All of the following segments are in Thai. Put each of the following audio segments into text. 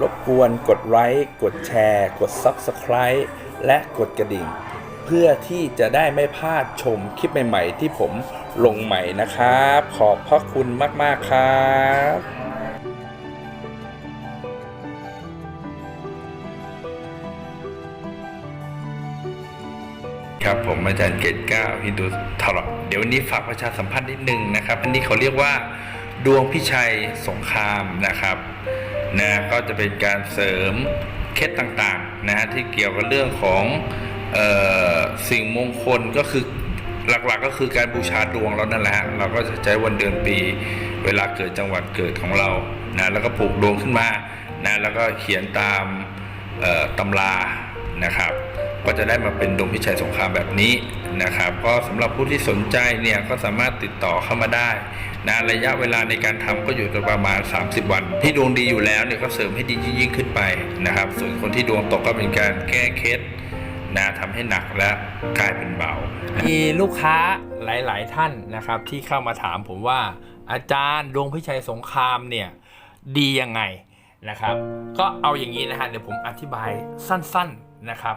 รบกวนกดไลค์กดแชร์ กด Subscribe และกดกระดิ่ง เพื่อที่จะได้ไม่พลาดชมคลิปใหม่ ๆ ที่ผมลงใหม่นะครับ ขอบพระคุณมาก ๆ ครับครับผมอาจารย์เกตเก้าฮินดูทอรเดี๋ยววันนี้ฝากประชาสัมพันธ์นิดนึงนะครับ อันนี้เขาเรียกว่า ดวงพิชัยสงครามนะครับ นะก็จะเป็นการเสริมเคล็ดต่างๆนะที่เกี่ยวกับเรื่องของออสิ่งมงคลก็คือหลักๆก็คือการบูชาดวงเรานั่นแหละฮะเราก็จะใช้วันเดือนปี เวลาเกิดจังหวัดเกิดของเรานะแล้วก็ปลูกดวงขึ้นมานะแล้วก็เขียนตามตำรานะครับ ก็จะได้มาเป็นดวงพิชัยสงครามแบบนี้นะครับ ก็สำหรับผู้ที่สนใจเนี่ยก็สามารถติดต่อเข้ามาได้นะระยะเวลาในการทำก็อยู่ประมาณ 30 วัน ที่ดวงดีอยู่แล้วเนี่ยก็เสริมให้ดียิ่งขึ้นไปนะครับ ส่วนคนที่ดวงตกก็เป็นการแก้เคล็ดนะทำให้หนักและกลายเป็นเบา มีลูกค้าหลาย ๆ ท่านนะครับ ที่เข้ามาถามผมว่าอาจารย์ดวงพิชัยสงครามเนี่ยดียังไงนะครับ ก็เอาอย่างนี้นะฮะเดี๋ยวผมอธิบายสั้น ๆนะครับ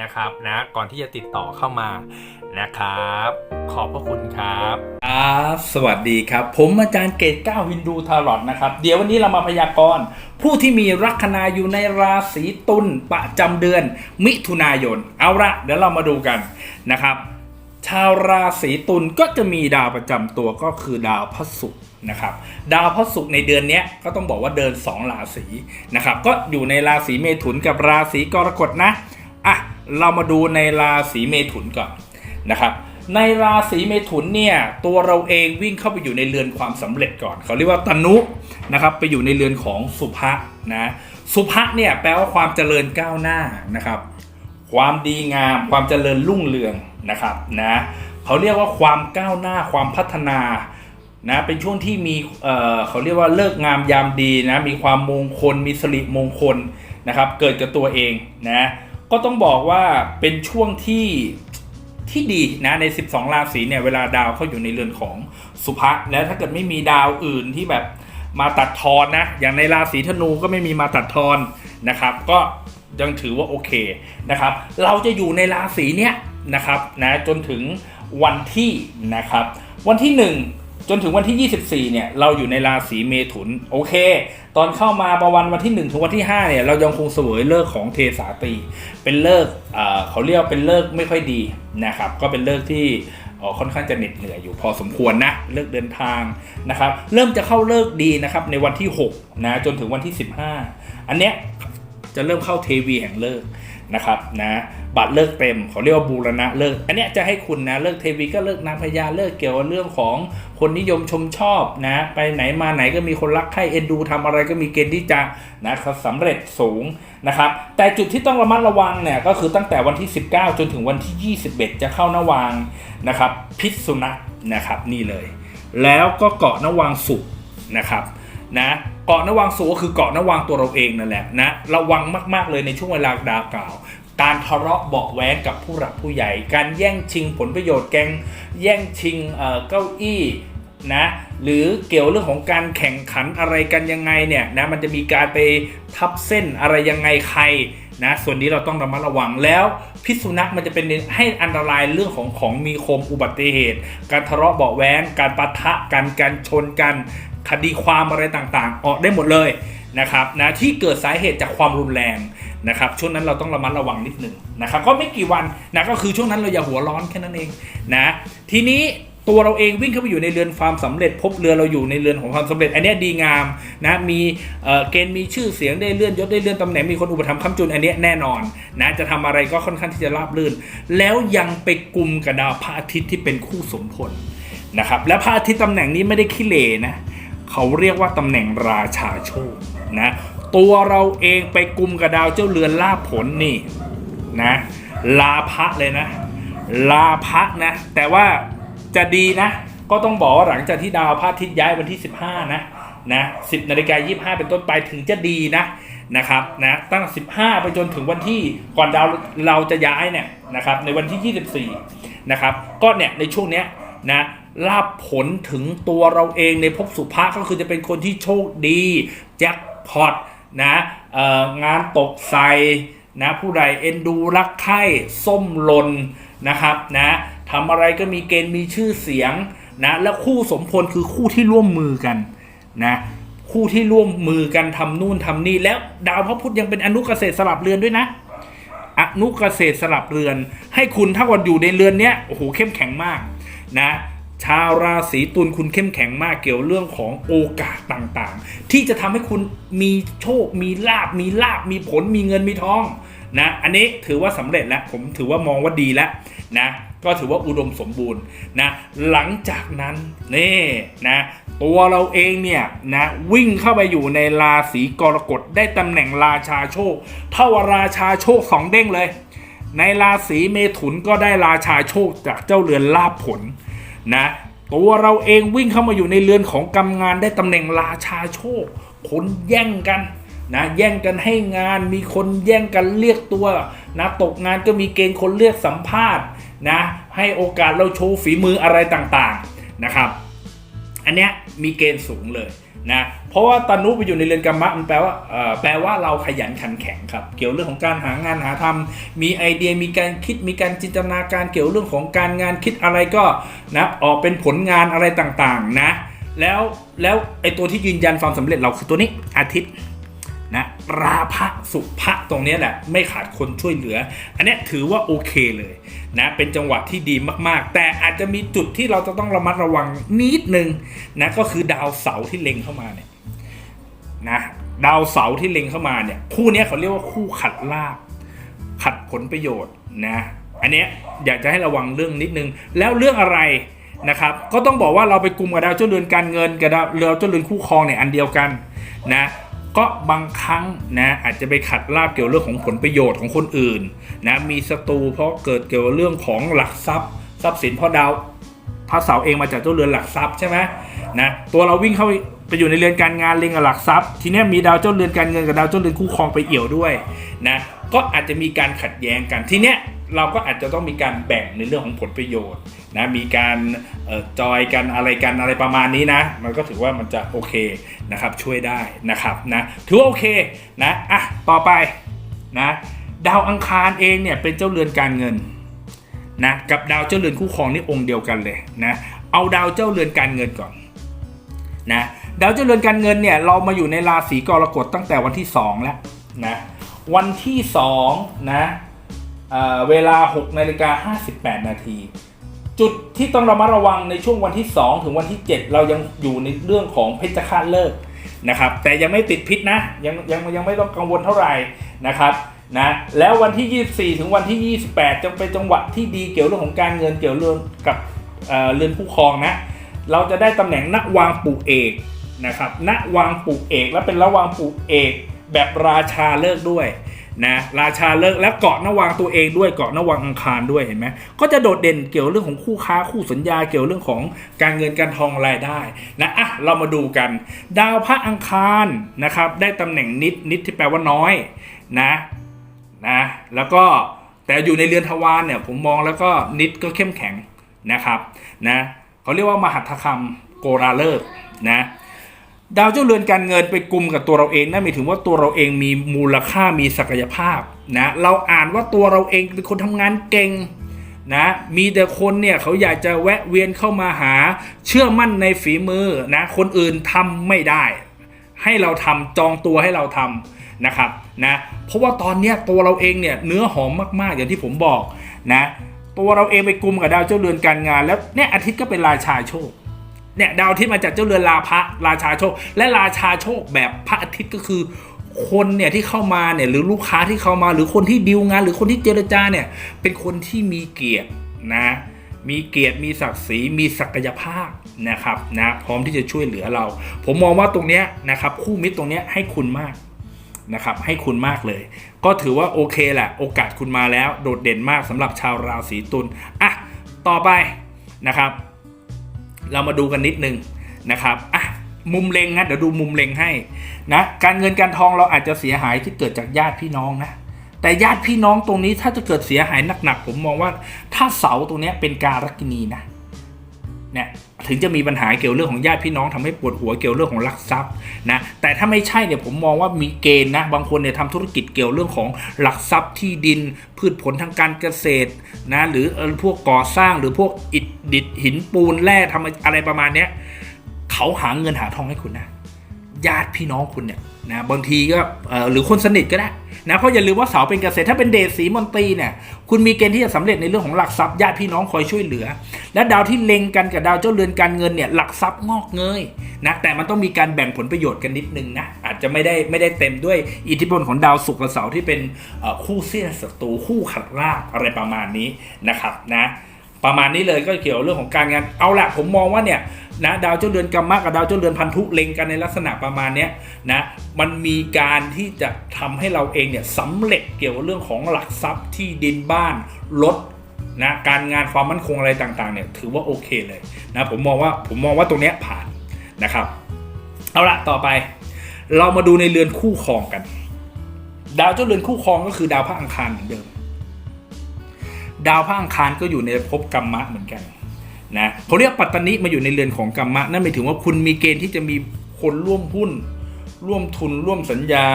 นะครับนะก่อนที่จะติดต่อเข้ามานะครับ ขอบพระคุณครับครับสวัสดีครับ ผมอาจารย์เกตเก้าวินดูทารอตนะครับ เดี๋ยววันนี้เรามาพยากรณ์ผู้ที่มีลัคนาอยู่ในราศีตุลประจำเดือน มิถุนายน เอาละเดี๋ยวเรามาดูกันนะครับชาวราศีตุลก็จะมีดาวประจำตัวก็คือดาวพระศุกร์นะครับดาวพระศุกร์ในเดือนนี้ก็ต้องบอกว่าเดิน 2 ราศีนะครับก็อยู่ในราศีเมถุนกับราศีกรกฎนะอะ เรามาดูในราศีเมถุนก่อนนะครับในราศีเมถุนเนี่ยตัวเราเองวิ่งเข้าไปอยู่ในเรือนความสำเร็จก่อน เขาเรียกว่าตนุนะครับไปอยู่ในเรือนของสุภะนะสุภะเนี่ยแปลว่าความเจริญก้าวหน้านะครับ ความดีงามความเจริญรุ่งเรืองนะครับนะเขาเรียกว่าความก้าวหน้าความพัฒนานะเป็นช่วงที่มีเอ่อเขาเรียกว่าเลิกงามยามดีนะมีความมงคลมีสิริมงคลนะครับเกิดกับตัวเองนะ ก็ต้องบอกว่าเป็นช่วงที่ที่ดีนะใน 12 ราศีเนี่ยเวลาดาวเข้าอยู่ในเรือนของสุภะแล้วถ้าเกิดไม่มีดาวอื่นที่แบบมาตัดทอนนะ อย่างในราศีธนูก็ไม่มีมาตัดทอนนะครับ ก็ยังถือว่าโอเคนะครับ เราจะอยู่ในราศีเนี้ยนะครับนะจนถึงวันที่นะครับ วันที่ 1 จนถึงวันที่ 24 เนี่ย เราอยู่ในราศีเมถุน โอเค ตอนเข้ามาประวันวันที่ 1 ถึงวันที่ 5 เนี่ย เรายังคงเสวยเลิกของเทสาตี เป็นเลิกเเขาเรียกว่าเป็นเลิกไม่ค่อยดีนะครับ ก็เป็นเลิกที่ค่อนข้างจะเหน็ดเหนื่อยอยู่พอสมควรนะ เลิกเดินทางนะครับ เริ่มจะเข้าเลิกดีนะครับในวันที่ 6 นะ จนถึงวันที่ 15 อันเนี้ยจะเริ่มเข้าเทวีแห่งเลิกนะครับนะ บัตรเลิกเต็มเขาเรียกว่าบูรณะเลิก อันเนี้ยจะให้คุณนะเลิกเทวีก็เลิกนางพญาเลิกเกี่ยวกับเรื่องของคนนิยมชมชอบนะ ไปไหนมาไหนก็มีคนรักใคร่เอ็นดูทำอะไรก็มีเกณฑ์ที่จะนะครับสำเร็จสูงนะครับ แต่จุดที่ต้องระมัดระวังเนี่ยก็คือตั้งแต่วันที่ 19 จนถึงวันที่ 21 จะเข้านวางนะครับ พิษสุนัขนะครับนี่เลย แล้วก็เกาะนวางสุกนะครับนะเกาะนวางสูก็คือเกาะนวางตัวเราเองนั่นแหละนะระวังมากๆเลยในช่วงเวลาดาวกล่าว การทะเลาะเบาะแว้งกับผู้หลักผู้ใหญ่ การแย่งชิงผลประโยชน์แกงแย่งชิงเก้าอี้นะหรือเกี่ยวเรื่องของการแข่งขันอะไรกันยังไงเนี่ยนะมันจะมีการไปทับเส้นอะไรยังไงใครนะส่วนนี้เราต้องระมัดระวังแล้วพิษสุนัขมันจะเป็นให้อันตรายเรื่องของของมีคมอุบัติเหตุ การทะเลาะเบาแว้งการปะทะกันการชนกันคดีความอะไรต่างๆ ออกได้หมดเลยนะครับนะที่เกิดสาเหตุจากความรุนแรง นะครับช่วงนั้นเราต้องระมัดระวังนิดหนึ่งนะครับก็ไม่กี่วันนะก็คือช่วงนั้นเราอย่าหัวร้อนแค่นั้นเองนะทีนี้ตัวเราเองวิ่งเข้าไปอยู่ในเรือนความสำเร็จ พบเรือเราอยู่ในเรือนของความสำเร็จ อันนี้ดีงามนะมีเกณฑ์มีชื่อเสียงได้เลื่อนยศได้เลื่อนตำแหน่งมีคนอุปถัมภ์คำจุนอันนี้แน่นอนนะจะทำอะไรก็ค่อนข้างที่จะราบรื่น แล้วยังไปกลุ่มกับดาวพระอาทิตย์ที่เป็นคู่สมพลนะครับและพระอาทิตย์ตำแหน่งนี้ไม่ได้ขี้เหร่นะเขาเรียกว่าตำแหน่งราชาโชคนะ ตัวเราเองไปกลุ่มกับดาวเจ้าเรือนลาผลนี่นะ ลาภะเลยนะ ลาภะนะ แต่ว่าจะดีนะ ก็ต้องบอกว่าหลังจากที่ดาวพระอาทิตย์ย้ายวันที่ 15 นะนะ10นาฬิกา25 เป็นต้นไปถึงจะดีนะนะครับนะตั้ง 15 ไปจนถึงวันที่ก่อนดาวเราจะย้ายเนี่ยนะครับในวันที่ 24 นะครับก็เนี่ยในช่วงเนี้ยนะลาบผลถึงตัวเราเองในภพสุภาก็คือจะเป็นคนที่โชคดี แจ็คพอต นะงานตกใส่นะผู้ใดเอ็นดูรักใคร่ส้มหลนนะครับนะทำอะไรก็มีเกณฑ์มีชื่อเสียงนะและคู่สมพลคือคู่ที่ร่วมมือกันนะคู่ที่ร่วมมือกันทำนู่นทำนี่แล้วดาวพระพุธยังเป็นอนุเกษตรสลับเรือนด้วยนะอนุเกษตรสลับเรือน ให้คุณถ้าวันอยู่ในเรือนเนี้ยโอ้โหเข้มแข็งมากนะ ชาวราศีตุลคุณเข้มแข็งมากเกี่ยวเรื่องของโอกาสต่างๆ ที่จะทำให้คุณมีโชค มีลาบมีลาบมีผลมีเงินมีทองนะอันนี้ถือว่าสำเร็จแล้วผมถือว่ามองว่าดีแล้วนะก็ถือว่าอุดมสมบูรณ์นะหลังจากนั้นนี่นะตัวเราเองเนี่ยนะวิ่งเข้าไปอยู่ในราศีกรกฎได้ตำแหน่งราชาโชค เท่าราชาโชคสองเด้งเลย ในราศีเมถุนก็ได้ราชาโชคจากเจ้าเรือนลาภผล นะตัวเราเองวิ่งเข้ามาอยู่ในเรือนของกำงานได้ตำแหน่งราชาโชคคนแย่งกันนะแย่งกันให้งานมีคนแย่งกันเรียกตัวนะตกงานก็มีเกณฑ์คนเรียกสัมภาษณ์นะให้โอกาสเราโชว์ฝีมืออะไรต่างๆนะครับ อันเนี้ยมีเกณฑ์สูงเลย นะเพราะว่าตานุไปอยู่ในเรือนกรรมะมันแปลว่าแปลว่าเราขยันขันแข็งครับ เกี่ยวเรื่องของการหางานหาทำมีไอเดียมีการคิดมีการจินตนาการเกี่ยวเรื่องของการงานคิดอะไรก็นะออกเป็นผลงานอะไรต่างๆนะ แล้วแล้วไอตัวที่ยืนยันความสำเร็จเราคือตัวนี้อาทิตย์นะราพะสุภะตรงนี้แหละไม่ขาดคนช่วยเหลือ อันนี้ถือว่าโอเคเลย นะเป็นจังหวะที่ดีมากๆ แต่อาจจะมีจุดที่เราจะต้องระมัดระวังนิดนึงนะก็คือดาวเสาที่เล็งเข้ามาเนี่ยนะดาวเสาที่เล็งเข้ามาเนี่ยคู่นี้เขาเรียกว่าคู่ขัดลาบขัดผลประโยชน์นะอันเนี้ยอยากจะให้ระวังเรื่องนิดนึง แล้วเรื่องอะไรนะครับก็ต้องบอกว่าเราไปกลุ่มกับดาวเจ้าเรือนการเงินกับดาวเรือเจ้าเรือนคู่ครองเนี่ยอันเดียวกันนะ ก็บางครั้งนะอาจจะไปขัดลาบเกี่ยวเรื่องของผลประโยชน์ของคนอื่นนะมีศัตรูเพราะเกิดเกี่ยวเรื่องของหลักทรัพย์ ทรัพย์สินเพราะดาวพระเสาร์เองมาจากเจ้าเรือนหลักทรัพย์ใช่ไหมนะตัวเราวิ่งเข้าไปอยู่ในเรือนการงานเล็งกับหลักทรัพย์ ทีนี้มีดาวเจ้าเรือนการเงินกับดาวเจ้าเรือนคู่ครองไปเอี่ยวด้วยนะก็อาจจะมีการขัดแย้งกันทีเนี้ยเราก็อาจจะต้องมีการแบ่งในเรื่องของผลประโยชน์ นะมีการออจอยกันอะไรกันอะไรประมาณนี้นะ มันก็ถือว่ามันจะโอเคนะครับช่วยได้นะครับนะถือว่าโอเคนะอะต่อไปนะดาวอังคารเองเนี่ยเป็นเจ้าเรือนการเงินนะกับดาวเจ้าเรือนคู่ครองนี่องค์เดียวกันเลยนะเอาดาวเจ้าเรือนการเงินก่อนนะดาวเจ้าเรือนการเงินเนี่ยเรามาอยู่ในราศีกรกฎตั้งแต่วันที่ 2 แล้วนะวันที่2นะเเวลา6นาฬิกา58นาที จุดที่ต้องระมัดระวังในช่วงวันที่ 2 ถึงวันที่ 7 เรายังอยู่ในเรื่องของเพชฌฆาตเลิกนะครับ แต่ยังไม่ติดพิษนะยังยังยังไม่ต้องกังวลเท่าไหร่นะครับนะแล้ววันที่ 24 ถึงวันที่ 28 จะเป็นจังหวะที่ดีเกี่ยวเรื่องของการเงินเกี่ยวเรื่องกับเเรือนผู้ครองนะเราจะได้ตำแหน่งนักวางปลูกเอกนะครับนักวางปลูกเอกและเป็นระวางปลูกเอกแบบราชาเลิกด้วย นะราชาเลิกและเกาะนวางตัวเองด้วยเกาะนวางอังคารด้วยเห็นไหมก็จะโดดเด่นเกี่ยวเรื่องของคู่ค้าคู่สัญญาเกี่ยวเรื่องของการเงินการทองรายได้นะอะเรามาดูกัน ดาวพระอังคารนะครับได้ตำแหน่งนิดนิดที่แปลว่าน้อยนะนะแล้วก็แต่อยู่ในเรือนทวารเนี่ยผมมองแล้วก็นิดก็เข้มแข็งนะครับนะเขาเรียกว่ามหัตถคำโกราเลิกนะ ดาวเจ้าเรือนการเงินไปกลุ่มกับตัวเราเองนั่นหมายถึงว่าตัวเราเองมีมูลค่ามีศักยภาพนะเราอ่านว่าตัวเราเองเป็นคนทำงานเก่งนะมีแต่คนเนี่ยเขาอยากจะแวะเวียนเข้ามาหาเชื่อมั่นในฝีมือนะคนอื่นทำไม่ได้ ให้เราทำจองตัวให้เราทำนะครับนะเพราะว่าตอนเนี้ยตัวเราเองเนี่ยเนื้อหอมมากๆอย่างที่ผมบอกนะตัวเราเองไปกลุ่มกับดาวเจ้าเรือนการงาน แล้วเนี่ยอาทิตย์ก็เป็นราชาโชค เนี่ยดาวทิตย์มาจากเจ้าเรือนลาภะราชาโชค และราชาโชคแบบพระอาทิตย์ก็คือ คนเนี่ยที่เข้ามาเนี่ยหรือลูกค้าที่เข้ามา หรือคนที่ดีลงาน หรือคนที่เจรจาเนี่ยเป็นคนที่มีเกียรตินะมีเกียรติมีศักดิ์ศรีมีศักยภาพนะครับนะพร้อมที่จะช่วยเหลือเรา ผมมองว่าตรงเนี้ยนะครับคู่มิตรตรงเนี้ยให้คุณมากนะครับให้คุณมากเลย ก็ถือว่าโอเคแหละ โอกาสคุณมาแล้วโดดเด่นมากสำหรับชาวราศีตุลอะต่อไปนะครับ เรามาดูกันนิดนึงนะครับอะมุมเล็งนะเดี๋ยวดูมุมเล็งให้นะการเงินการทองเราอาจจะเสียหายที่เกิดจากญาติพี่น้องนะแต่ญาติพี่น้องตรงนี้ถ้าจะเกิดเสียหายหนักๆผมมองว่า ถ้าเสาตรงนี้เป็นการกินีนะ เนี่ยถึงจะมีปัญหาเกี่ยวเรื่องของญาติพี่น้องทำให้ปวดหัวเกี่ยวเรื่องของลักทรัพย์นะแต่ถ้าไม่ใช่เนี่ยผมมองว่ามีเกณฑ์นะบางคนเนี่ยทำธุรกิจเกี่ยวเรื่องของหลักทรัพย์ที่ดิน พืชผลทางการเกษตรนะหรือเอ่อพวกก่อสร้างหรือพวกอิฐดิดหินปูนแร่ทำอะไรประมาณเนี้ยเขาหาเงินหาทองให้คุณนะญาติพี่น้องคุณเนี่ย นะบางทีก็หรือคนสนิทก็ได้นะเพราะอย่าลืมว่าเสาเป็นเกษตรถ้าเป็นเดชสีมนตรีเนี่ยคุณมีเกณฑ์ที่จะสำเร็จในเรื่องของหลักทรัพย์ญาติพี่น้องคอยช่วยเหลือ และดาวที่เล็งกันกับดาวเจ้าเรือนการเงินเนี่ยหลักทรัพย์งอกเงยนะแต่มันต้องมีการแบ่งผลประโยชน์กันนิดนึงนะอาจจะไม่ได้ไม่ได้เต็มด้วยอิทธิพลของดาวศุกร์กับเสาที่เป็นคู่เสี้ยนศัตรูคู่ขัดรากอะไรประมาณนี้นะครับนะประมาณนี้เลยก็เกี่ยวเรื่องของการงานเอาละผมมองว่าเนี่ย นะดาวเจ้าเดือนกรรมะกับดาวเจ้าเดือนพันธุเล็งกันในลักษณะประมาณนี้นะมันมีการที่จะทำให้เราเองเนี่ยสำเร็จเกี่ยวกับเรื่องของหลักทรัพย์ที่ดินบ้านรถนะการงานความมั่นคงอะไรต่างๆเนี่ยถือว่าโอเคเลยนะผมมองว่าผมมองว่าตรงนี้ผ่านนะครับเอาละต่อไป เรามาดูในเรือนคู่ครองกัน ดาวเจ้าเรือนคู่ครองก็คือดาวพระอังคารเหมือนเดิม ดาวพระอังคารก็อยู่ในภพกรรมะเหมือนกัน นะเขาเรียกปัตตนิมาอยู่ในเรือนของกรรมะนั่นหมายถึงว่าคุณมีเกณฑ์ที่จะมีคนร่วมหุ้น ร่วมทุนร่วมสัญญา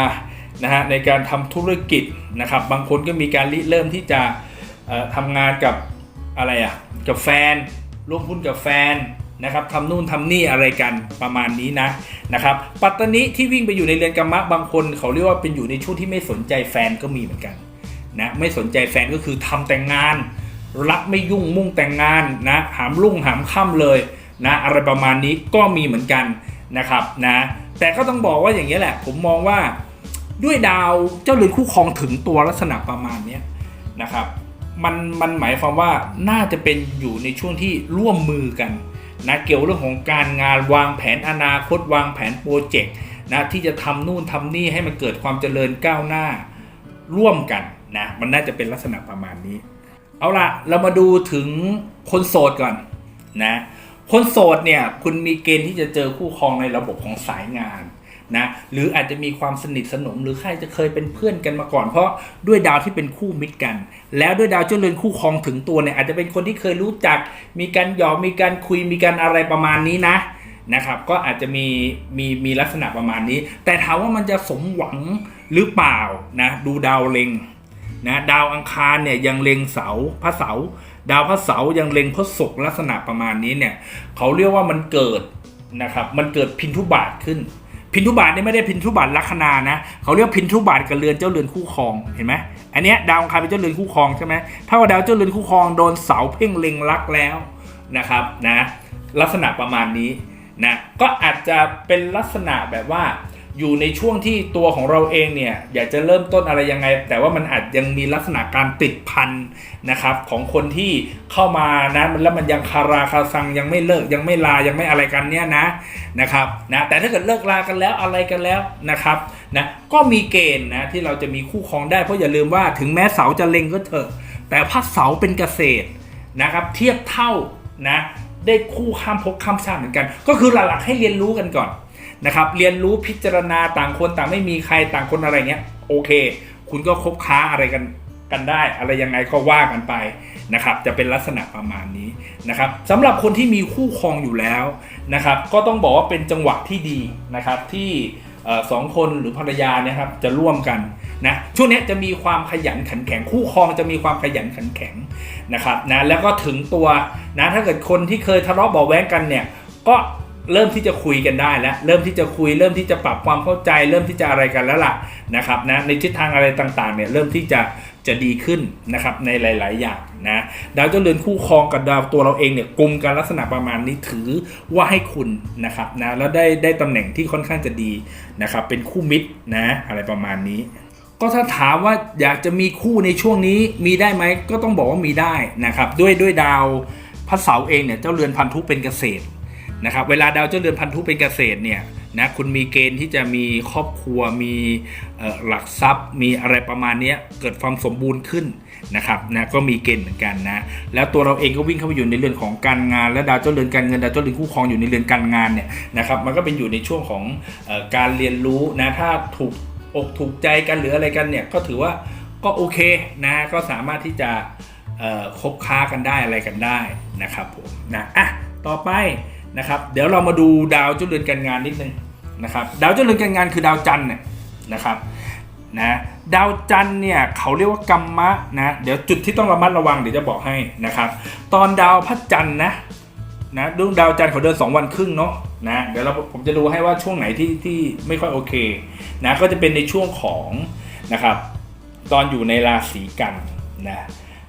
นะฮะในการทำธุรกิจนะครับ บางคนก็มีการริเริ่มที่จะเอ่อทำงานกับอะไรอะกับแฟน ร่วมหุ้นกับแฟนนะครับทำนู่นทำนี่อะไรกันประมาณนี้นะนะครับปัตตนิที่วิ่งไปอยู่ในเรือนกรรมะบางคนเขาเรียกว่าเป็นอยู่ในช่วงที่ไม่สนใจแฟนก็มีเหมือนกันนะไม่สนใจแฟนก็คือทำแต่งงาน รักไม่ยุ่งมุ่งแต่งงานนะหามรุ่งหามค่ำเลยนะอะไรประมาณนี้ก็มีเหมือนกันนะครับนะแต่ก็ต้องบอกว่าอย่างนี้แหละ ผมมองว่าด้วยดาวเจ้าเรือนคู่ครองถึงตัวลักษณะประมาณนี้นะครับมันมันหมายความว่าน่าจะเป็นอยู่ในช่วงที่ร่วมมือกันนะเกี่ยวเรื่องของการงานวางแผนอนาคตวางแผนโปรเจกต์นะที่จะทำนู่นทำนี่ให้มันเกิดความเจริญก้าวหน้าร่วมกันนะมันน่าจะเป็นลักษณะประมาณนี้ เอาละเรามาดูถึงคนโสดก่อนนะ คนโสดเนี่ยคุณมีเกณฑ์ที่จะเจอคู่ครองในระบบของสายงานนะหรืออาจจะมีความสนิทสนมหรือใครจะเคยเป็นเพื่อนกันมาก่อน เพราะด้วยดาวที่เป็นคู่มิตรกัน แล้วด้วยดาวเจ้าเรือนคู่ครองถึงตัวเนี่ยอาจจะเป็นคนที่เคยรู้จัก มีการหยอกมีการคุยมีการอะไรประมาณนี้นะนะครับ ก็อาจจะมีมีมีลักษณะประมาณนี้ แต่ถามว่ามันจะสมหวังหรือเปล่านะดูดาวเล็ง นะดาวอังคารเนี่ยยังเล็งเสาพระเสา ดาวพระเสายังเล็งพระศุกร์ลักษณะประมาณนี้เนี่ยเขาเรียกว่ามันเกิดนะครับมันเกิดพินทุบาทขึ้น พินทุบาทนี่ไม่ได้พินทุบาทลัคนานะเขาเรียกพินทุบาทกับเรือนเจ้าเรือนคู่ครองเห็นไหมอันเนี้ยดาวอังคารเป็นเจ้าเรือนคู่ครองใช่ไหมถ้าว่าดาวเจ้าเรือนคู่ครองโดนเสาเพ่งเล็งลักแล้วนะครับนะลักษณะประมาณนี้นะก็อาจจะเป็นลักษณะแบบว่า อยู่ในช่วงที่ตัวของเราเองเนี่ยอยากจะเริ่มต้นอะไรยังไง แต่ว่ามันอาจยังมีลักษณะการติดพันนะครับของคนที่เข้ามานะแล้วมันยังคาราคาซังยังไม่เลิกยังไม่ลายังไม่อะไรกันเนี่ยนะนะครับนะแต่ถ้าเกิดเลิกลากันแล้วอะไรกันแล้วนะครับนะก็มีเกณฑ์นะที่เราจะมีคู่ครองได้เพราะอย่าลืมว่าถึงแม้เสาจะเล็งก็เถอะ แต่พระเสาเป็นเกษตรนะครับเทียบเท่านะได้คู่ข้ามภพข้ามชาติเหมือนกัน ก็คือหลักๆให้เรียนรู้กันก่อน นะครับเรียนรู้พิจารณาต่างคนต่างไม่มีใครต่างคนอะไรเงี้ยโอเค คุณก็คบค้าอะไรกันกันได้ อะไรยังไงก็ว่ากันไปนะครับจะเป็นลักษณะประมาณนี้นะครับสำหรับคนที่มีคู่ครองอยู่แล้วนะครับก็ต้องบอกว่าเป็นจังหวะที่ดีนะครับที่สองคนหรือภรรยาเนี่ยครับจะร่วมกันนะช่วงนี้จะมีความขยันขันแข็งคู่ครองจะมีความขยันขันแข็งนะครับนะแล้วก็ถึงตัวนะถ้าเกิดคนที่เคยทะเลาะเบาะแว้งกันเนี่ยก็ เริ่มที่จะคุยกันได้แล้ว เริ่มที่จะคุย เริ่มที่จะปรับความเข้าใจ เริ่มที่จะอะไรกันแล้วล่ะนะครับนะในทิศทางอะไรต่างๆเนี่ยเริ่มที่จะจะดีขึ้นนะครับในหลาย ๆ อย่างนะดาวเจ้าเรือนคู่ครองกับดาวตัวเราเองเนี่ยกลุ่มกันลักษณะประมาณนี้ถือว่าให้คุณนะครับนะแล้วได้ได้ตำแหน่งที่ค่อนข้างจะดีนะครับเป็นคู่มิตรนะอะไรประมาณนี้ก็ถ้าถามว่าอยากจะมีคู่ในช่วงนี้มีได้ไหมก็ต้องบอกว่ามีได้นะครับ ด้วยด้วยดาวพระเสาร์เองเนี่ยเจ้าเรือนพันธุเป็นเกษตร นะครับเวลาดาวเจ้าเรือนพันธุเป็นเกษตรเนี่ยนะคุณมีเกณฑ์ที่จะมีครอบครัวมีหลักทรัพย์ มีอะไรประมาณนี้เกิดความสมบูรณ์ขึ้นนะครับนะก็มีเกณฑ์เหมือนกันนะแล้วตัวเราเองก็วิ่งเข้าไปอยู่ในเรือนของการงาน และดาวเจ้าเรือนการเงินดาวเจ้าเรือนคู่ครองอยู่ในเรือนการงานเนี่ยนะครับมันก็เป็นอยู่ในช่วงของออการเรียนรู้นะถ้าถูกอกถูกใจกันหรืออะไรกันเนี่ยก็ถือว่าก็โอเคนะก็สามารถที่จะคบค้ากันได้อะไรกันได้นะครับผมนะอะต่อไป นะครับเดี๋ยวเรามาดูดาวเจ้าเรือนการงานนิดนึงนะครับดาวเจ้าเรือนการงานคือดาวจันทร์เนี่ยนะครับนะดาวจันทร์เนี่ยเขาเรียกว่ากรรมะนะเดี๋ยวจุดที่ต้องระมัดระวังเดี๋ยวจะบอกให้นะครับตอนดาวพระจันทร์นะนะดวงดาวจันทร์เขาเดิน 2 วันครึ่งเนาะนะเดี๋ยวเราผมจะดูให้ว่าช่วงไหนที่ที่ไม่ค่อยโอเคนะก็จะเป็นในช่วงของนะครับตอนอยู่ในราศีกันนะ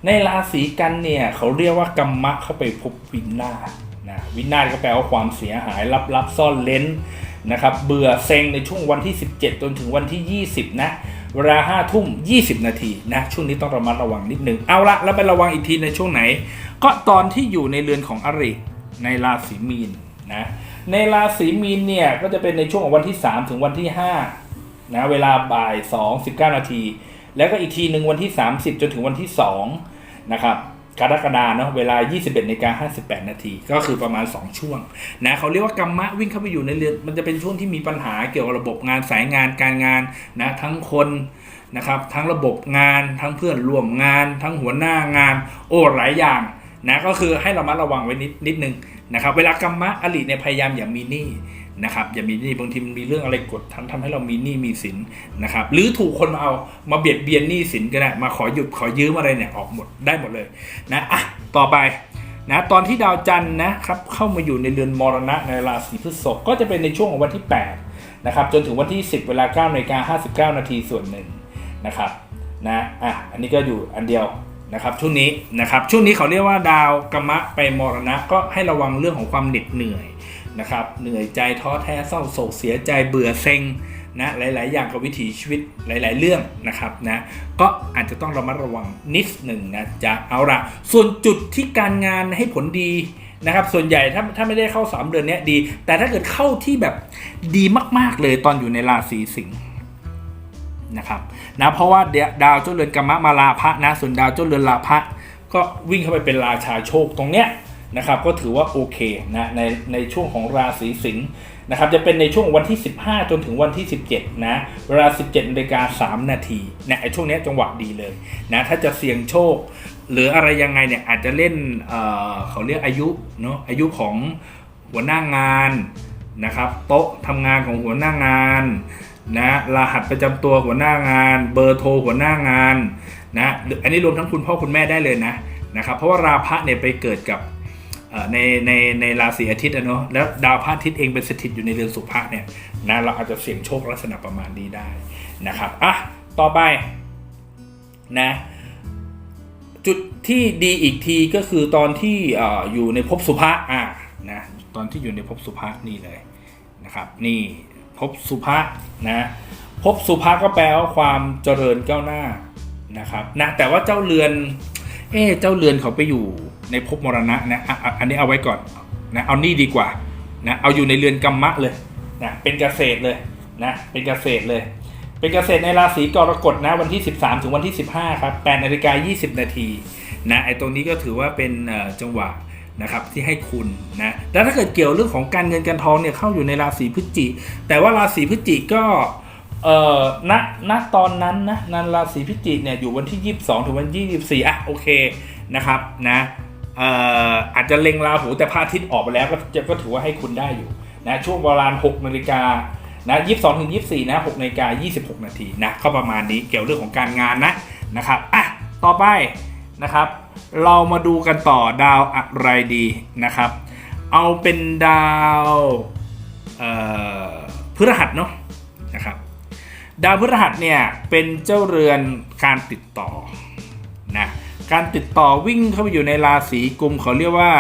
ในราศีกันเนี่ยเขาเรียกว่ากรรมะเข้าไปพบวินาศ นะวินาศก็แปลว่าความเสียหายลับลับซ่อนเลนนะครับเบื่อเซ็งในช่วงวันที่ 17 จนถึงวันที่ 20 นะเวลา5ทุ่ม 20 นาทีนะช่วงนี้ต้องระมัดระวังนิดนึง เอาละแล้วไประวังอีกทีในช่วงไหน ก็ตอนที่อยู่ในเรือนของอริในราศีมีนนะในราศีมีนเนี่ยก็จะเป็นในช่วงของวันที่ 3 ถึงวันที่5นะเวลาบ่าย 2 19 นาที แล้วก็อีกทีหนึ่งวันที่ 30 จนถึงวันที่2นะครับ กรกฎาเนาะเวลา 21นกา58 นาที ก็คือประมาณ 2 ช่วงนะเขาเรียกว่ากรรมะวิ่งเข้าไปอยู่ในเรือนมันจะเป็นช่วงที่มีปัญหาเกี่ยวกับระบบงานสายงานการงานนะทั้งคนนะครับทั้งระบบงานทั้งเพื่อนร่วมงาน ทั้งหัวหน้างาน โอ้หลายอย่างนะก็คือให้เรามาระวังไว้นิดนิดนึงนะครับเวลากรรมะอลิเนี่ยพยายามอย่ามีหนี้ นะครับอย่ามีหนี้บางทีมันมีเรื่องอะไรกดทันทำให้เรามีหนี้มีสินนะครับหรือถูกคนมาเอามาเบียดเบียนหนี้สินก็ได้มาขอหยุดขอยืมอะไรเนี่ยออกหมดได้หมดเลยนะอะต่อไปนะตอนที่ดาวจันทร์นะครับเข้ามาอยู่ในเรือนมรณะในราศีพฤษภก็จะเป็นในช่วงของวันที่8นะครับจนถึงวันที่ 10 เวลา9นาฬิกา59 นาทีส่วนหนึ่งนะครับนะอะอันนี้ก็อยู่อันเดียวนะครับช่วงนี้นะครับช่วงนี้เขาเรียกว่าดาวกรรมะไปมรณะก็ให้ระวังเรื่องของความเหน็ดเหนื่อย นะครับเหนื่อยใจท้อแท้เศร้าโศกเสียใจเบื่อเซ็งนะหลาย ๆ อย่างกับวิถีชีวิตหลาย ๆ เรื่องนะครับนะก็อาจจะต้องระมัดระวังนิดหนึ่งนะจะเอาละส่วนจุดที่การงานให้ผลดีนะครับส่วนใหญ่ถ้าถ้าไม่ได้เข้า 3 เดือนนี้ดี แต่ถ้าเกิดเข้าที่แบบดีมาก ๆ เลยตอนอยู่ในราศีสิงห์นะครับนะเพราะว่าดาวเจ้าเรือนกรรมะมาลาพะนะส่วนดาวเจ้าเรือนลาพะก็วิ่งเข้าไปเป็นราชาโชคตรงเนี้ย นะครับก็ถือว่าโอเคนะในในช่วงของราศีสิงห์นะครับจะเป็นในช่วงวันที่ 15 จนถึงวันที่ 17 นะเวลา 17นาฬิกา3นาทีนะไอ้ช่วงนี้จังหวะดีเลยนะถ้าจะเสี่ยงโชค หรืออะไรยังไงเนี่ยอาจจะเล่นเอ่อเขาเรียกอายุเนาะอายุของหัวหน้างานนะครับโต๊ะทำงานของหัวหน้างานนะรหัสประจำตัวหัวหน้างาน เบอร์โทรหัวหน้างานนะอันนี้รวมทั้งคุณพ่อคุณแม่ได้เลยนะนะครับเพราะว่าราพะเนี่ยไปเกิดกับ ในในในราศีอาทิตย์อะเนาะแล้วดาวพระอาทิตย์เองเป็นสถิตอยู่ในเรือนสุภะเนี่ยนะเราอาจจะเสี่ยงโชคลักษณะประมาณนี้ได้นะครับอะต่อไปนะจุดที่ดีอีกทีก็คือตอนที่ออยู่ในภพสุภะอะนะตอนที่อยู่ในภพสุภะนี่เลยนะครับนี่ภพสุภะนะภพสุภะก็แปลว่าความเจริญก้าวหน้านะครับนะแต่ว่าเจ้าเรือนเอ๊เจ้าเรือนเขาไปอยู่ ในภพมรณะนะอันนี้เอาไว้ก่อนนะเอานี่ดีกว่านะเอาอยู่ในเรือนกรรมะเลยนะเป็นเกษตรเลยนะเป็นเกษตรเลย เป็นเกษตรในราศีกรกฎนะวันที่ 13 ถึงวันที่ 15 ครับ8นาฬิกา20 นาทีนะไอ้ตรงนี้ก็ถือว่าเป็นจังหวะนะครับที่ให้คุณนะแล้วถ้าเกิดเกี่ยวเรื่องของการเงินการทองเนี่ยเข้าอยู่ในราศีพฤศจิ แต่ว่าราศีพฤศจิก็เอ่อณณตอนนั้นนะนันราศีพฤศจิเนี่ยอยู่วันที่ 22 ถึงวันที่24อะโอเคนะครับนะ อาจจะเล็งราหูแต่พระอาทิตย์ออกไปแล้วก็จะก็ถือว่าให้คุณได้อยู่นะช่วงเวลา6นาฬิกานะ22ถึง24นะ6นาฬิกา26นาทีนะก็ประมาณนี้เกี่ยวเรื่องของการงานนะนะครับอะต่อไปนะครับ เรามาดูกันต่อดาวอะไรดีนะครับ เอาเป็นดาวเอ่อพฤหัสเนาะนะครับดาวพฤหัสเนี่ยเป็นเจ้าเรือนการติดต่อ การติดต่อวิ่งเข้าไปอยู่ในราศีกุมเขาเรียกว่า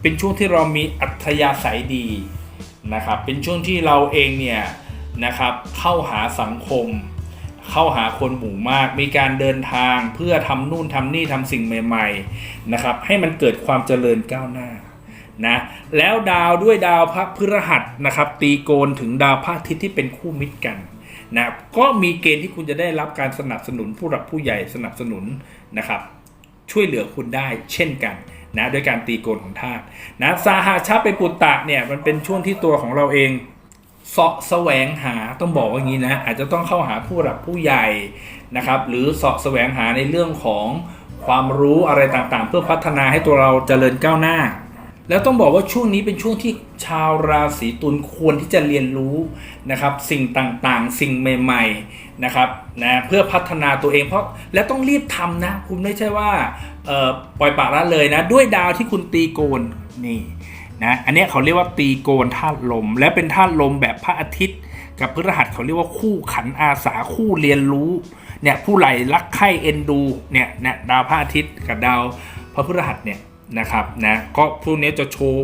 เป็นช่วงที่เรามีอัธยาศัยดีนะครับ เป็นช่วงที่เราเองเนี่ยนะครับเข้าหาสังคม เข้าหาคนหมู่มาก มีการเดินทางเพื่อทำนู่นทำนี่ทำสิ่งใหม่ๆนะครับ ให้มันเกิดความเจริญก้าวหน้านะแล้วดาวด้วยดาวพระพฤหัสนะครับ ตีโกนถึงดาวพระอาทิตย์ที่เป็นคู่มิตรกันนะก็มีเกณฑ์ที่คุณจะได้รับการสนับสนุนผู้หลักผู้ใหญ่สนับสนุนนะครับ ช่วยเหลือคุณได้เช่นกันนะด้วยการตีโกนของธาตุนะสาหาชาไปปุตตะเนี่ยมันเป็นช่วงที่ตัวของเราเองเสาะแสวงหาต้องบอกว่าอย่างนี้นะอาจจะต้องเข้าหาผู้หลักผู้ใหญ่นะครับหรือเสาะแสวงหาในเรื่องของความรู้อะไรต่างๆ เพื่อพัฒนาให้ตัวเราเจริญก้าวหน้า แล้วต้องบอกว่าช่วงนี้เป็นช่วงที่ชาวราศีตุลควรที่จะเรียนรู้นะครับ สิ่งต่างๆ สิ่งใหม่ ๆนะครับนะเพื่อพัฒนาตัวเองเพราะและต้องรีบทำนะคุณไม่ใช่ว่าปล่อยปละละเลยนะ ด้วยดาวที่คุณตีโกนนี่นะอันนี้เขาเรียกว่าตีโกนธาตุลม และเป็นธาตุลมแบบพระอาทิตย์ กับพฤหัสเขาเรียกว่าคู่ขันอาสาคู่เรียนรู้เนี่ยผู้ไหลรักใคร่เอ็นดูเนี่ยเนี่ยดาวพระอาทิตย์กับดาวพระพฤหัสเนี่ย นะครับนะก็พวกนี้จะโชว์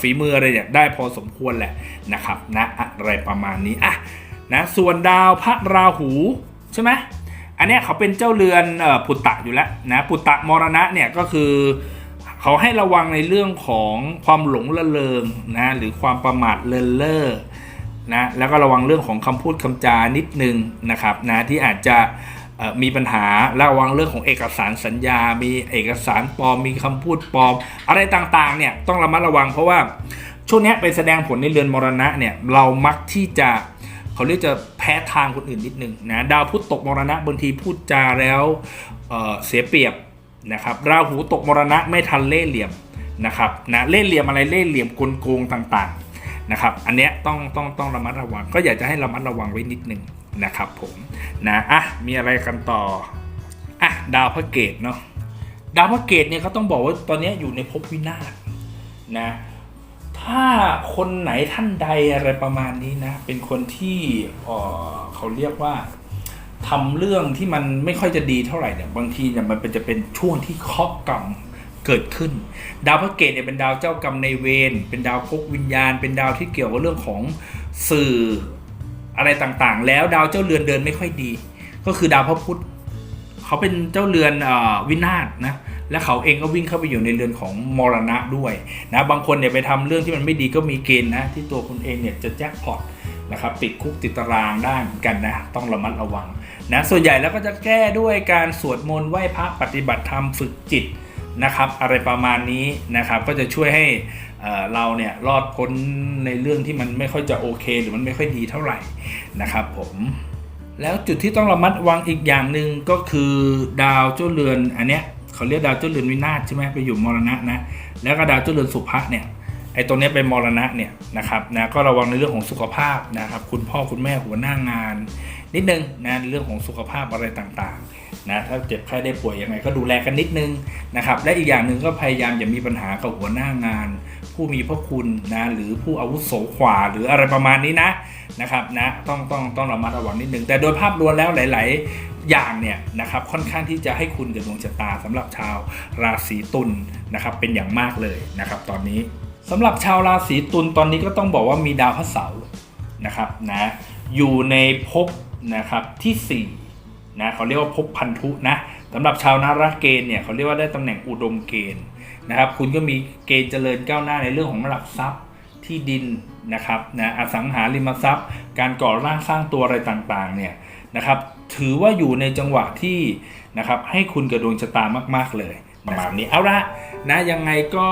ฝีมืออะไรเนี่ยได้พอสมควรแหละนะครับนะอะไรประมาณนี้อะนะส่วนดาวพระราหูใช่ไหมอันนี้เขาเป็นเจ้าเรือนอปุตตะอยู่แล้วนะปุตตะมรณะเนี่ยก็คือเขาให้ระวังในเรื่องของความหลงละเลงนะหรือความประมาทเลินเล่อนะแล้วก็ระวังเรื่องของคำพูดคำจานิดนึงนะครับนะที่อาจจะ มีปัญหาระวังเรื่องของเอกสารสัญญา มีเอกสารปลอม มีคำพูดปลอม อะไรต่างๆ เนี่ยต้องระมัดระวังเพราะว่าช่วงนี้ไปแสดงผลในเรือนมรณะเนี่ยเรามักที่จะเขาเรียกจะแพ้ทางคนอื่นนิดนึงนะดาวพุธตกมรณะบางทีพูดจาแล้วเเสียเปรียบนะครับราหูตกมรณะไม่ทันเล่เหลี่ยมนะครับนะเล่เหลี่ยมอะไรเล่เหลี่ยมกลโกงต่างๆนะครับอันเนี้ยต้องต้องต้องระมัดระวังก็อยากจะให้ระมัดระวังไว้นิดนึง นะครับผมนะอะมีอะไรกันต่ออะดาวพระเกตเนาะดาวพระเกตเนี่ยเขาต้องบอกว่าตอนนี้อยู่ในภพวินาศนะถ้าคนไหนท่านใดอะไรประมาณนี้นะ เป็นคนที่เอ่อเขาเรียกว่าทำเรื่องที่มันไม่ค่อยจะดีเท่าไหร่เนี่ยบางทีเนี่ยมันเป็นจะเป็นช่วงที่เคาะกรรมเกิดขึ้น ดาวพระเกตเนี่ยเป็นดาวเจ้ากรรมในเวรเป็นดาวพกวิญญาณ เป็นดาวที่เกี่ยวกับเรื่องของสื่อ อะไรต่างๆ แล้วดาวเจ้าเรือนเดินไม่ค่อยดี ก็คือดาวพระพุธเขาเป็นเจ้าเรือนอวินาศนะและเขาเองก็วิ่งเข้าไปอยู่ในเรือนของมรณะด้วยนะบางคนเนี่ยไปทำเรื่องที่มันไม่ดีก็มีเกณฑ์นะที่ตัวคุณเองเนี่ยจะแจ็คพอตนะครับติดคุกติดตารางได้เหมือนกันนะต้องระมัดระวังนะส่วนใหญ่แล้วก็จะแก้ด้วยการสวดมนต์ไหว้พระปฏิบัติธรรมฝึกจิตนะครับอะไรประมาณนี้นะครับก็จะช่วยให้ เราเนี่ยรอดพ้นในเรื่องที่มันไม่ค่อยจะโอเค หรือมันไม่ค่อยดีเท่าไหร่นะครับผมแล้วจุดที่ต้องระมัดระวังอีกอย่างหนึ่งก็คือดาวเจ้าเรือนอันเนี้ยเขาเรียกดาวเจ้าเรือนวินาศใช่ไหมไปอยู่มรณะนะแล้วก็ดาวเจ้าเรือนสุภะเนี่ยไอ้ตัวเนี้ยเป็นมรณะเนี่ยนะครับนะก็ระวังในเรื่องของสุขภาพนะครับคุณพ่อคุณแม่หัวหน้างาน นิดนึงนะเรื่องของสุขภาพอะไรต่างๆนะถ้าเจ็บไข้ได้ป่วยยังไงก็ดูแลกันนิดนึงนะครับและอีกอย่างหนึ่งก็พยายามอย่ามีปัญหากับหัวหน้างาน ผู้มีพระคุณนะหรือผู้อาวุโสขวาหรืออะไรประมาณนี้นะนะครับนะต้องต้องต้องระมัดระวังนิดนึง แต่โดยภาพรวมแล้วหลาย ๆ อย่างเนี่ยนะครับค่อนข้างที่จะให้คุณกับดวงชะตาสำหรับชาวราศีตุลนะครับเป็นอย่างมากเลยนะครับตอนนี้สำหรับชาวราศีตุลตอนนี้ก็ต้องบอกว่ามีดาวพระเสาร์นะครับนะอยู่ในภพนะครับที่4นะเขาเรียกว่าภพพันธุนะสำหรับชาวนาราเกณฑ์เนี่ยเขาเรียกว่าได้ตำแหน่งอุดมเกณฑ์ นะครับ คุณก็มีเกณฑ์เจริญก้าวหน้าในเรื่องของหลักทรัพย์ที่ดินนะครับนะอสังหาริมทรัพย์ การก่อร่างสร้างตัวอะไรต่างๆเนี่ยนะครับ ถือว่าอยู่ในจังหวะที่นะครับให้คุณกับดวงชะตามาก ๆเลยประมาณนี้เอาละนะยังไงก็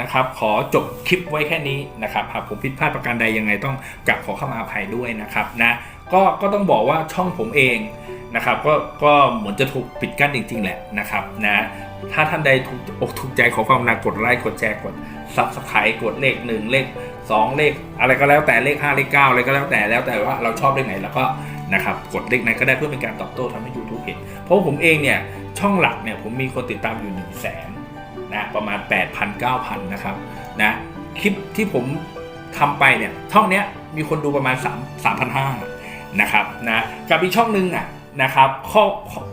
นะครับขอจบคลิปไว้แค่นี้นะครับหากผมผิดพลาดประการใดยังไงต้องกลับขอเข้ามาอภัยด้วยนะครับนะก็ก็ต้องบอกว่าช่องผมเองนะครับก็ก็เหมือนจะถูกปิดกั้นจริง ๆ แหละนะครับนะ ถ้าท่านใดถูกอกถูกใจขอความกรุณากดไลค์กดแชร์กดซับสไครต์กดเลขหนึ่งเลขสองเลข อะไรก็แล้วแต่เลขห้าเลขเก้าอะไรก็แล้วแต่แล้วแต่ว่าเราชอบเลขไหนแล้วก็นะครับกดเลขไหนก็ได้เพื่อเป็นการตอบโต้ทำให้ YouTube เห็น เพราะผมเองเนี่ยช่องหลักเนี่ยผมมีคนติดตามอยู่1นึ่งแสนนะประมาณ 8,000 9,000 นะครับนะคลิปที่ผมทำไปเนี่ยช่องเนี้ยมีคนดูประมาณ 3 3,500นะครับนะกับอีกช่องหนึงอะ นะครับข้อ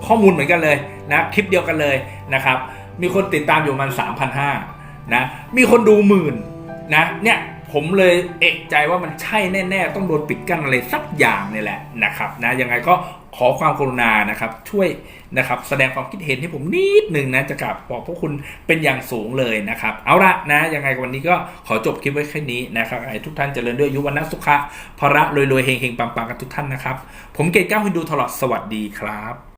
ข้อมูลเหมือนกันเลยนะคลิปเดียวกันเลยนะครับ มีคนติดตามอยู่ประมาณ3,500นะมีคนดูหมื่นนะเนี่ยผมเลยเอกใจว่ามันใช่แน่ ๆ ต้องโดนปิดกั้นอะไรสักอย่างเนี่ยแหละนะครับนะยังไงก็ ขอความกรุณานะครับ ช่วยนะครับ แสดงความคิดเห็นให้ผมนิดหนึ่งนะจะกลับบอกพวกคุณเป็นอย่างสูงเลยนะครับ เอาละนะยังไงวันนี้ก็ขอจบคลิปไว้แค่นี้นะครับให้ทุกท่านเจริญด้วยยุวันนะสุขะพระรวยๆเฮงเฮงปังๆกันทุกท่านนะครับ ผมเกศก้าวฮินดูตลอดสวัสดีครับ